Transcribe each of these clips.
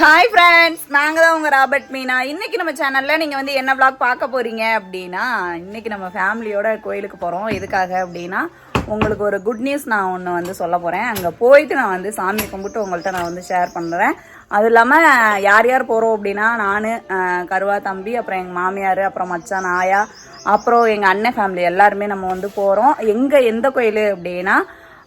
Hi friends நாங்கள் தான் உங்கள் ராபர்ட் மீனா. இன்றைக்கி நம்ம சேனலில் நீங்கள் வந்து என்ன ப்ளாக் பார்க்க போகிறீங்க அப்படின்னா இன்றைக்கி நம்ம ஃபேமிலியோட கோயிலுக்கு போகிறோம் எதுக்காக அப்படின்னா உங்களுக்கு ஒரு குட் நியூஸ் நான் ஒன்று வந்து சொல்ல போகிறேன் அங்கே போயிட்டு நான் வந்து சாமி கும்பிட்டு உங்கள்கிட்ட நான் வந்து ஷேர் பண்ணுறேன் அது இல்லாமல் யார் யார் போகிறோம் அப்படின்னா நான் கருவா தம்பி அப்புறம் எங்கள் மாமியார் அப்புறம் மச்சான் ஆயா அப்புறம் எங்கள் அண்ணன் ஃபேமிலி எல்லாருமே நம்ம வந்து போகிறோம் எங்கே எந்த கோயில் அப்படின்னா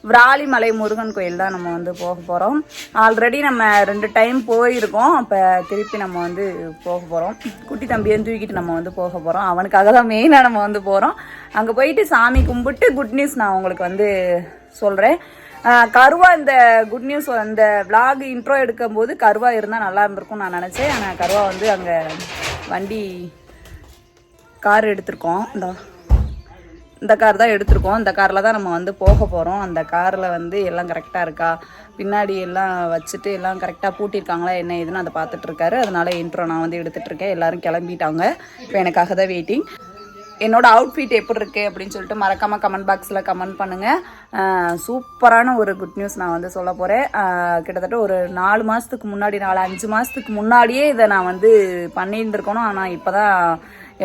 விராலிமலை முருகன் கோயில் தான் நம்ம வந்து போக போகிறோம் ஆல்ரெடி நம்ம ரெண்டு டைம் போயிருக்கோம். அப்போ திருப்பி நம்ம வந்து போக போகிறோம் குட்டி தம்பியை தூக்கிட்டு நம்ம வந்து போக போகிறோம் அவனுக்காக தான் மெயினாக நம்ம வந்து போகிறோம் அங்கே போயிட்டு சாமி கும்பிட்டு குட் நியூஸ் நான் உங்களுக்கு வந்து சொல்கிறேன் கருவா இந்த குட் நியூஸ் அந்த விளாக் இன்ட்ரோ எடுக்கும்போது கருவா இருந்தால் நல்லா இருந்திருக்கும் நான் நினச்சேன். ஆனால் கருவா வந்து அங்கே வண்டி கார் எடுத்திருக்கோம். இந்த. இந்த கார் தான் எடுத்திருக்கோம். இந்த காரில் தான் நம்ம வந்து போக போகிறோம் அந்த காரில் வந்து எல்லாம் கரெக்டாக இருக்கா? பின்னாடி எல்லாம் வச்சுட்டு எல்லாம் கரெக்டாக பூட்டியிருக்காங்களா? என்ன ஏதுன்னு அதை பார்த்துட்ருக்காரு அதனால் அதனால இன்ட்ரோ நான் வந்து எடுத்துகிட்ருக்கேன் எல்லோரும் எல்லாரும் கிளம்பிட்டாங்க. இப்போ எனக்காக தான் வெயிட்டிங் என்னோட அவுட்ஃபிட் எப்படி இருக்கு அப்படின்னு சொல்லிட்டு மறக்காமல் கமெண்ட் பாக்ஸில் கமெண்ட் பண்ணுங்கள் சூப்பரான ஒரு குட் நியூஸ் நான் வந்து சொல்ல போகிறேன் கிட்டத்தட்ட ஒரு நாலு மாதத்துக்கு முன்னாடி நாலு அஞ்சு மாதத்துக்கு முன்னாடியே இதை நான் வந்து பண்ணியிருந்திருக்கணும். ஆனால் இப்போ தான்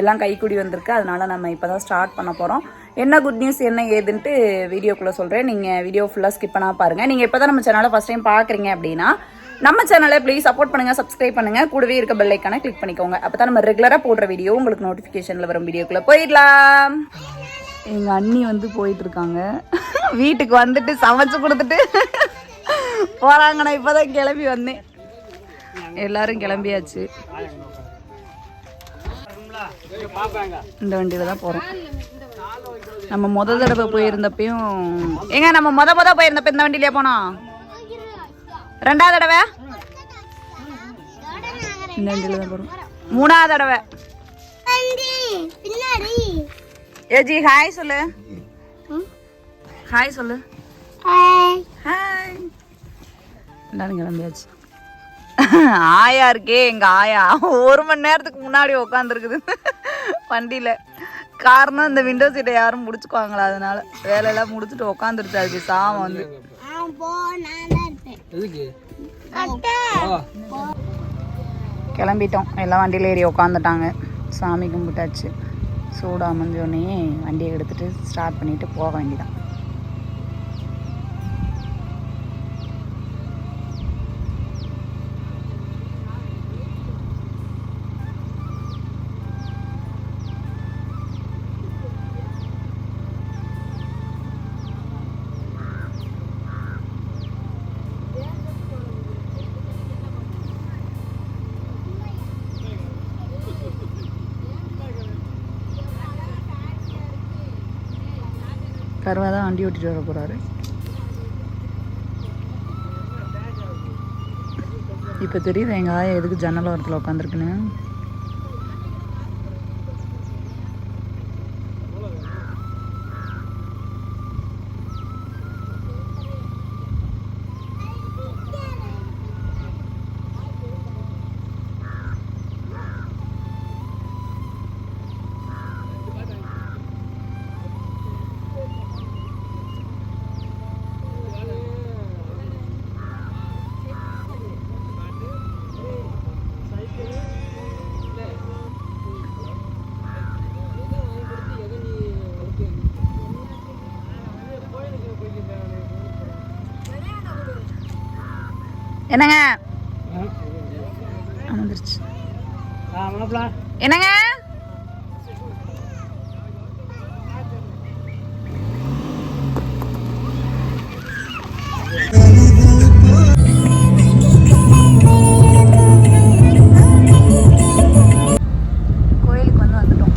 எல்லாம் கைக்குடி வந்திருக்கு. அதனால நம்ம இப்போ தான் ஸ்டார்ட் பண்ண போகிறோம் என்ன குட் நியூஸ் என்ன ஏதுன்ட்டு வீடியோக்குள்ளே சொல்கிறேன் நீங்கள் வீடியோ ஃபுல்லாக ஸ்கிப் பண்ணா பாருங்கள் நீங்கள் இப்போ தான் நம்ம சேனலை ஃபஸ்ட் டைம் பார்க்குறீங்க அப்படின்னா நம்ம சேனலை ப்ளீஸ் சப்போர்ட் பண்ணுங்கள் சப்ஸ்கிரைப் பண்ணுங்க. கூடவே இருக்க பெல் ஐக்கானை கிளிக் பண்ணிக்கோங்க. அப்பதான் நம்ம ரெகுலராக போடுற வீடியோ உங்களுக்கு நோட்டிஃபிகேஷனில் வரும். வீடியோக்குள்ளே போயிடலாம். எங்கள் அண்ணி வந்து போயிட்டுருக்காங்க வீட்டுக்கு வந்துட்டு சமைச்சு கொடுத்துட்டு போகிறாங்கண்ணா இப்போ தான் கிளம்பி வந்தேன். எல்லாரும் கிளம்பியாச்சு. இந்த வண்டியில தான் போறோம். நம்ம முத தடவை போயிருந்தப்பையும் ஏங்க நம்ம முத முத போயிருந்தப்ப இந்த வண்டியிலே போனோம்? ரெண்டாவது தடவை? இந்த வண்டியில தான் போறோம். மூணாவது தடவை. ஏஜி ஹாய் சொல்லு. ஹாய் சொல்லு. ஹாய் ஹாய் எல்லாரும் கிளம்பியாச்சு. ஆயா இருக்கே எங்க ஆயா. ஒரு மணி நேரத்துக்கு முன்னாடி உட்காந்துருக்குது வண்டியில. காரணம் இந்த விண்டோ சீட்டை யாரும் முடிச்சுக்குவாங்களா அதனால? வேலையெல்லாம் முடிச்சுட்டு உட்காந்துருச்சு அது சாமம் வந்து. கிளம்பிட்டோம். எல்லாம் வண்டியில் ஏறி உட்காந்துட்டாங்க சாமி கும்பிட்டாச்சு. சூடாக அமைஞ்சோடனே வண்டியை எடுத்துட்டு ஸ்டார்ட் பண்ணிட்டு போக வேண்டியதான் கருவா தான் வண்டி ஓட்டிட்டு வர போகிறாரு இப்போ தெரியுது எங்கள் ஆயா எதுக்கு ஜன்னல் ஓரத்தில் உட்காந்துருக்குன்னு? என்னங்க? வந்துருச்சு என்னங்க? கோயிலுக்கு வந்து வந்துட்டோம்.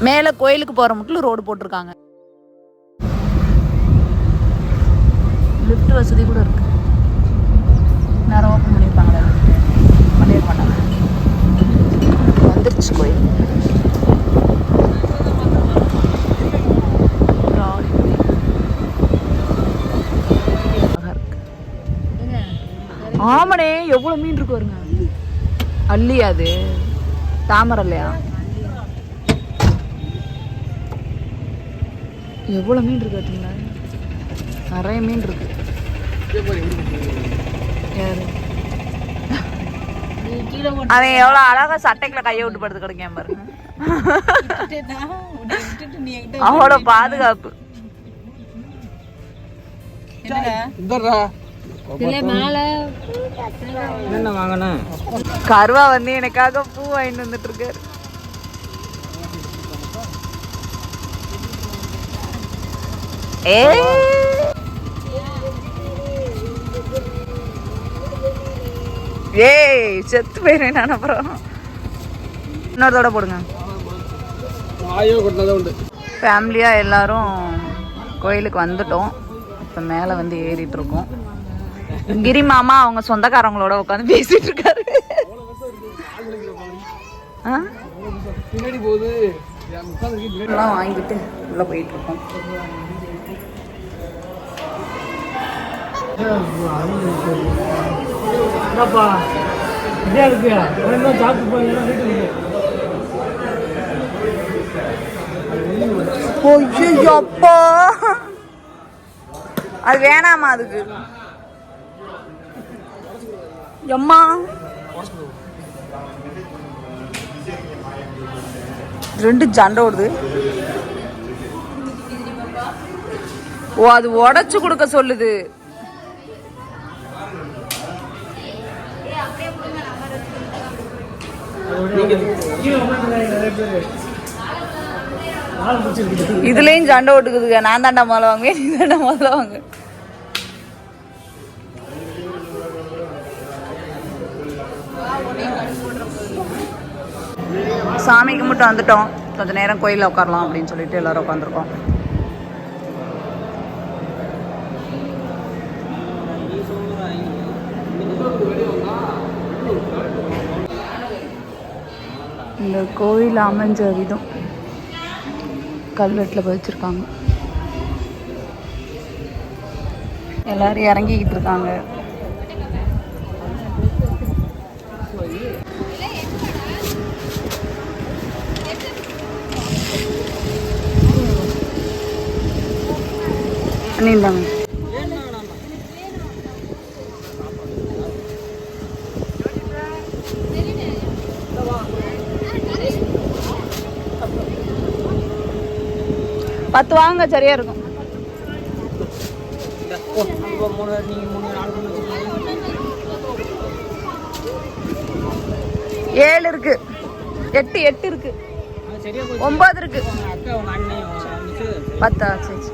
மேலே கோயிலுக்கு போகிற மட்டும் ரோடு போட்டிருக்காங்க. லிஃப்ட் வசதி கூட இருக்கு. நேரம் ஓப்பன் பண்ணியிருப்பாங்களே பண்ணியிருக்க மாட்டாங்க. வந்துருச்சு கோயில். ஆமாண்ணே எவ்வளவு மீன் இருக்கு வருங்க அள்ளி அது. தாமரை இல்லையா? எவ்வளோ மீன் இருக்கு பார்த்தீங்களா நிறைய மீன் இருக்கு. யாரு அவன் எவ்வளோ அழகா சட்டைக்குள்ள கையை விட்டு படுத்து கிடைக்காம பாருங்க அவளோட பாதுகாப்பு. என்ன வாங்கணும்? கருவா வந்து எனக்காக பூ வாங்கிட்டு வந்துட்டு இருக்காரு. ஏய். ஏய் செத்து போயிடுறேன் நான் அப்புறம். இன்னொரு தடவை போடுங்க. ஃபேமிலியாக எல்லாரும் கோயிலுக்கு வந்துட்டோம். இப்போ மேலே வந்து ஏறிட்டு இருக்கோம். கிரி மாமா அவங்க சொந்தக்காரங்களோட உட்காந்து பேசிட்டு இருக்காரு. வாங்கிட்டு உள்ள போயிட்டு இருக்கோம். என்னப்பா இதே இருக்கு என்ன சாப்பிட்டு போய் வீட்டுக்கு அப்பா அது வேணாமா அதுக்கு. எம்மா. ரெண்டு சண்டை ஓடுது. ஓ அது உடச்சு கொடுக்க சொல்லுது நிறைய பேர் ஆள் பிடிச்சிருக்கு இதுலயும் சண்டை ஓட்டுக்குதுங்க. நான் தாண்டா முதல்ல வாங்குவேன் நீ தாண்டா முதல்ல வாங்க சாமி கும்பிட்டு வந்துட்டோம். கொஞ்ச நேரம் கோயிலில் உட்காரலாம் அப்படின்னு சொல்லிட்டு எல்லாரும் உட்காந்துருக்கோம் இந்த கோயில் அமைஞ்ச விதம் கல்வெட்டில் பதிச்சிருக்காங்க. எல்லாரும் இறங்கிக்கிட்டு இருக்காங்க. அண்ணிந்தாங்க பத்து வாங்க சரியா இருக்கும். ஏழு இருக்கு. எட்டு எட்டு இருக்கு. ஒன்பது இருக்கு. பத்தா சரி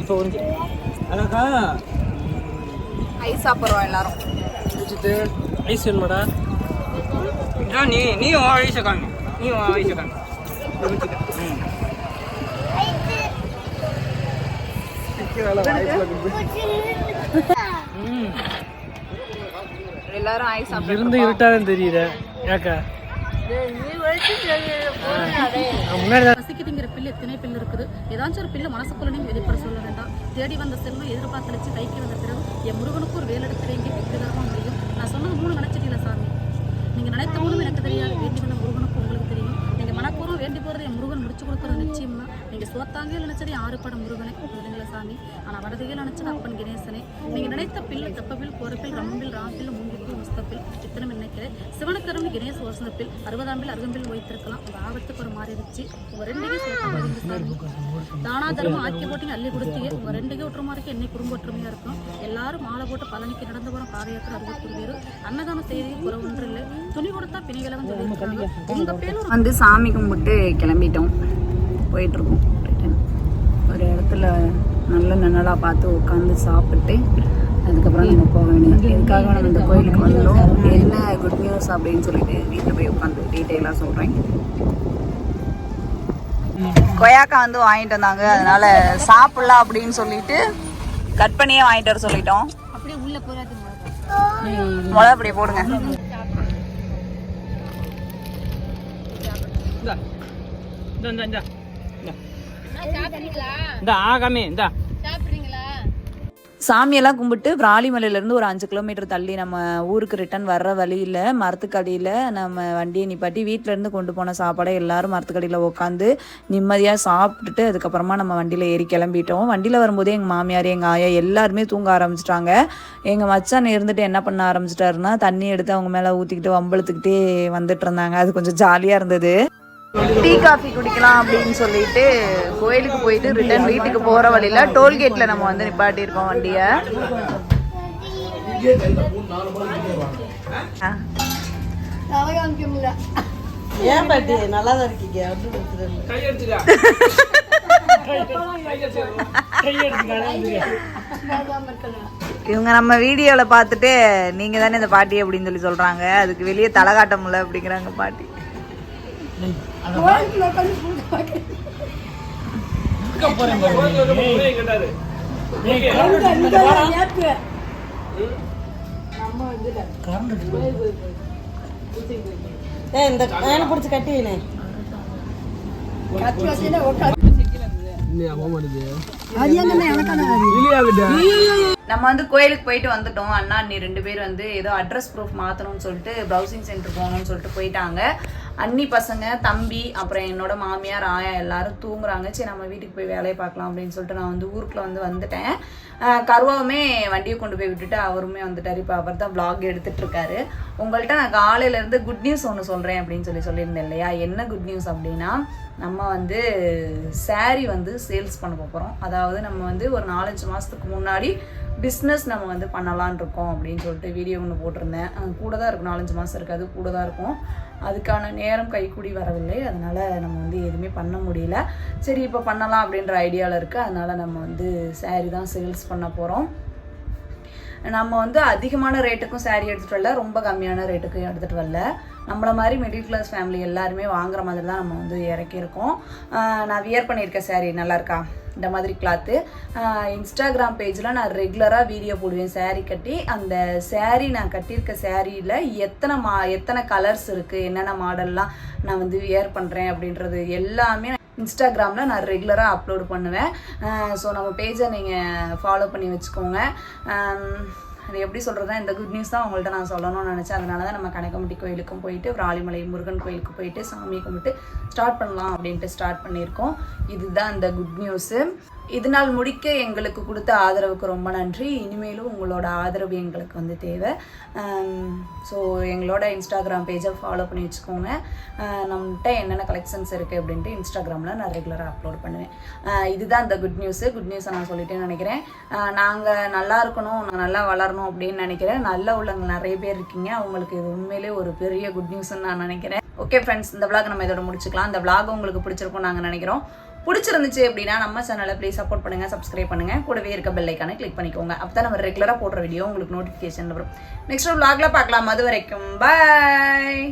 இப்போ அழகா. ஐஸ் சாப்பிட்றோம் எல்லாரும். ஐஸை காணும் ம் ம் எல்லாரும் ஐஸ் சாப்பிட்டு இருந்து இருட்டாதான் தெரியுது ஏக்கா முன்னாடி பசிக்குதுங்கிற பில்லு எத்தனை பில்லு இருக்குது ஏதாச்சும் ஒரு பில்லு மனசுக்குள்ள நீங்க வெளிப்பட சொல்ல வேண்டாம் தேடி வந்த செல்வம் எதிர்பார்த்தளிச்சு கைக்கு வந்த பிறகு என் முருகனுக்கு ஒரு வேலை எடுத்து வைங்க வெற்றிகரமா முடியும் நான் சொன்னது மூணு நினைச்சிட்டீங்களா சாமி. நீங்க நினைத்த மூணும் எனக்கு தெரியாது. வேண்டி வந்த முருகனுக்கு உங்களுக்கு தெரியும். நீங்க மனப்பூர்வம் வேண்டி போறது என் முருகன் முடிச்சு கொடுக்குறது நிச்சயம் தான் நீங்க சோத்தாங்கே நினைச்சது ஆறு படம் முருகனை? இல்லைங்களா சாமி. ஆனா வடதையில் நினைச்சது அப்பன் கணேசனே. நீங்க கிடைத்த பில் தப்பவில் போரப்பில் ரம்பில் ராம்பில் மூங்கிப்பில் உஸ்தப்பில் இத்தனை நினைக்கிறேன் சிவனக்கரம் கணேச வசந்தப்பில் அறுபதாம்பில் அருகம்பில் வைத்திருக்கலாம் உங்க ஆபத்துக்கு ஒரு மாறிடுச்சு உங்க ரெண்டுமே சேர்த்து தானா தர்மம் ஆக்கி போட்டி அள்ளி கொடுத்தீங்க உங்க ரெண்டுக்கே ஒற்றுமா இருக்கு என்னை குடும்ப ஒற்றுமையா இருக்கும்? எல்லாரும் மாலை போட்டு பழனிக்கு நடந்து போறோம் பாதயாத்திரை அறுபத்தி பேர். அன்னதான செய்தி குறை ஒன்று இல்லை. துணி கொடுத்தா பிணிவிலகம் சொல்லியிருக்காங்க உங்க பேரும் வந்து சாமி கும்பிட்டு கிளம்பிட்டோம். போயிட்டுருக்கோம் ரிட்டன் ஒரு இடத்துல நல்ல நிழலாக பார்த்து உட்காந்து சாப்பிட்டு அதுக்கப்புறம் நம்ம போக வேண்டியது. எதுக்காக நம்ம இந்த கோயிலுக்கு வந்தோம்? என்ன குட் நியூஸ் அப்படின்னு சொல்லிட்டு வீட்டில் போய் உட்காந்து டீட்டெயிலாக சொல்கிறேன் கொய்யாக்கா வந்து வாங்கிட்டு வந்தாங்க. அதனால சாப்பிடலாம் அப்படின்னு சொல்லிட்டு கட் பண்ணியே வாங்கிட்டு வர சொல்லிட்டோம். அப்படியே உள்ள போறாது முதல்ல அப்படியே போடுங்க. இந்தா இந்த. இந்த. இந்த இந்த ஆகாமே இந்தா. சாப்பிடுறீங்களா? சாமியெல்லாம் கும்பிட்டு விராலிமலையிலேருந்து ஒரு அஞ்சு கிலோமீட்டர் தள்ளி நம்ம ஊருக்கு ரிட்டர்ன் வர்ற வழியில் மரத்துக்கடியில் நம்ம வண்டியை நிப்பாட்டி வீட்டிலேருந்து கொண்டு போன சாப்பாடை எல்லாரும் மரத்துக்கடியில் உட்காந்து நிம்மதியாக சாப்பிட்டுட்டு அதுக்கப்புறமா நம்ம வண்டியில் ஏறி கிளம்பிட்டோம். வண்டியில் வரும்போதே எங்கள் மாமியார் எங்கள் ஆயா எல்லாருமே தூங்க ஆரம்பிச்சிட்டாங்க. எங்கள் மச்சான் இருந்துட்டு என்ன பண்ண ஆரம்பிச்சிட்டாருன்னா தண்ணி எடுத்து அவங்க மேலே ஊற்றிக்கிட்டு வம்பளுத்துக்கிட்டே வந்துட்டு இருந்தாங்க. அது கொஞ்சம் ஜாலியாக இருந்தது. டீ காஃபி குடிக்கலாம் அப்படின்னு சொல்லிட்டு கோயிலுக்கு போயிட்டு ரிட்டர்ன் வீட்டுக்கு போகிற வழியில் டோல்கேட்டில் நம்ம வந்து நிப்பாட்டியிருக்கோம் வண்டியை. ஏன் பாட்டி நல்லா தான் இருக்கீங்க இவங்க நம்ம வீடியோவில் பார்த்துட்டு நீங்கள் தானே இந்த பாட்டி அப்படின்னு சொல்லி சொல்கிறாங்க அதுக்கு வெளியே தலை காட்ட முடியல அப்படிங்கிறாங்க பாட்டி. இந்த பிடிச்சி கட்டினே நம்ம வந்து கோயிலுக்கு போயிட்டு வந்துட்டோம். அண்ணா நீ ரெண்டு பேர் வந்து ஏதோ அட்ரஸ் ப்ரூஃப் மாற்றணும்னு சொல்லிட்டு ப்ரௌசிங் சென்டர் போகணும்னு சொல்லிட்டு போயிட்டாங்க. அண்ணி பசங்க தம்பி அப்புறம் என்னோட மாமியார் ஆயா எல்லாரும் தூங்குறாங்க. சரி நம்ம வீட்டுக்கு போய் வேலையை பார்க்கலாம் அப்படின்னு சொல்லிட்டு நான் வந்து ஊருக்குள்ள வந்து வந்துட்டேன். கருவாவுமே வண்டியை கொண்டு போய் விட்டுட்டு அவருமே வந்துட்டார். இப்போ அவர் தான் vlog எடுத்துட்டு இருக்காரு. உங்கள்கிட்ட நான் காலையில இருந்து குட் நியூஸ் ஒன்று சொல்கிறேன் அப்படின்னு சொல்லி சொல்லியிருந்தேன் இல்லையா? என்ன குட் நியூஸ் அப்படின்னா நம்ம வந்து saree வந்து சேல்ஸ் பண்ண போகிறோம் அதாவது நம்ம வந்து ஒரு நாலஞ்சு மாதத்துக்கு முன்னாடி பிஸ்னஸ் நம்ம வந்து பண்ணலான் இருக்கோம் அப்படின்னு சொல்லிட்டு வீடியோ ஒன்று போட்டிருந்தேன். கூட தான் இருக்கும். நாலஞ்சு மாதம் இருக்காது கூட தான் இருக்கும். அதுக்கான நேரம் கைக்கூடி வரவில்லை. அதனால் நம்ம வந்து எதுவுமே பண்ண முடியல. சரி இப்போ பண்ணலாம் அப்படின்ற ஐடியாவில் இருக்குது அதனால் நம்ம வந்து saree தான் சேல்ஸ் பண்ண போகிறோம் நம்ம வந்து அதிகமான ரேட்டுக்கும் saree எடுத்துகிட்டு வரல. ரொம்ப கம்மியான ரேட்டுக்கும் எடுத்துகிட்டு வரல. நம்மள மாதிரி மிடில் கிளாஸ் ஃபேமிலி எல்லாருமே வாங்குற மாதிரி தான் நம்ம வந்து இறக்கியிருக்கோம். நான் வியர் பண்ணியிருக்க saree நல்லாயிருக்கா இந்த மாதிரி கிளாத்து இன்ஸ்டாகிராம் பேஜில் நான் ரெகுலராக வீடியோ போடுவேன் சேரீ கட்டி. அந்த சேரீ நான் கட்டியிருக்க சேரீயில் எத்தனை மா எத்தனை கலர்ஸ் இருக்குது என்னென்ன மாடல்லாம் நான் வந்து வியர் பண்ணுறேன் அப்படின்றது எல்லாமே இன்ஸ்டாகிராமில் நான் ரெகுலராக அப்லோட் பண்ணுவேன். ஸோ நம்ம பேஜை நீங்கள் ஃபாலோ பண்ணி வச்சுக்கோங்க. அது எப்படி சொல்கிறதா இந்த குட் நியூஸ் தான் உங்கள்கிட்ட நான் சொல்லணும்னு நினச்சேன். அதனால தான் நம்ம கனகம்பட்டி கோயிலுக்கும் போயிட்டு விராலிமலை முருகன் கோயிலுக்கு போயிட்டு சாமி கும்பிட்டு ஸ்டார்ட் பண்ணலாம் அப்படின்ட்டு ஸ்டார்ட் பண்ணியிருக்கோம். இதுதான் இந்த குட் நியூஸு இது நாள் முடிக்க எங்களுக்கு கொடுத்த ஆதரவுக்கு ரொம்ப நன்றி. இனிமேலும் உங்களோட ஆதரவு எங்களுக்கு வந்து தேவை. ஸோ எங்களோட இன்ஸ்டாகிராம் பேஜை ஃபாலோ பண்ணி வச்சுக்கோங்க. நம்மகிட்ட என்னென்ன கலெக்ஷன்ஸ் இருக்குது அப்படின்ட்டு இன்ஸ்டாகிராமில் நான் ரெகுலராக அப்லோட் பண்ணுவேன். இதுதான் இந்த குட் நியூஸு குட் நியூஸை நான் சொல்லிட்டேன்னு நினைக்கிறேன். நாங்கள் நல்லா இருக்கணும் நான் நல்லா வளரணும் அப்படின்னு நினைக்கிறேன். நல்ல உள்ளவங்க நிறைய பேர் இருக்கீங்க. அவங்களுக்கு இது உண்மையிலே ஒரு பெரிய குட் நியூஸ்ன்னு நான் நினைக்கிறேன். ஓகே ஃப்ரெண்ட்ஸ் இந்த விளாக் நம்ம இதோட முடிச்சுக்கலாம். இந்த விளாக் உங்களுக்கு பிடிச்சிருக்கும் நாங்கள் நினைக்கிறோம். பிடிச்சிருந்துச்சு அப்படின்னா நம்ம சேனலை ப்ளீஸ் சப்போர்ட் பண்ணுங்கள் சப்ஸ்கிரைப் பண்ணுங்கள் கூடவே இருக்க பெல்லைக்கான கிளிக் பண்ணிக்கோங்க. அப்போ தான் நம்ம ரெகுலராக போடுற வீடியோ உங்களுக்கு நோட்டிஃபிகேஷன் வரும். நெக்ஸ்ட் vlogல பார்க்கலாம். அது வரைக்கும் பாய்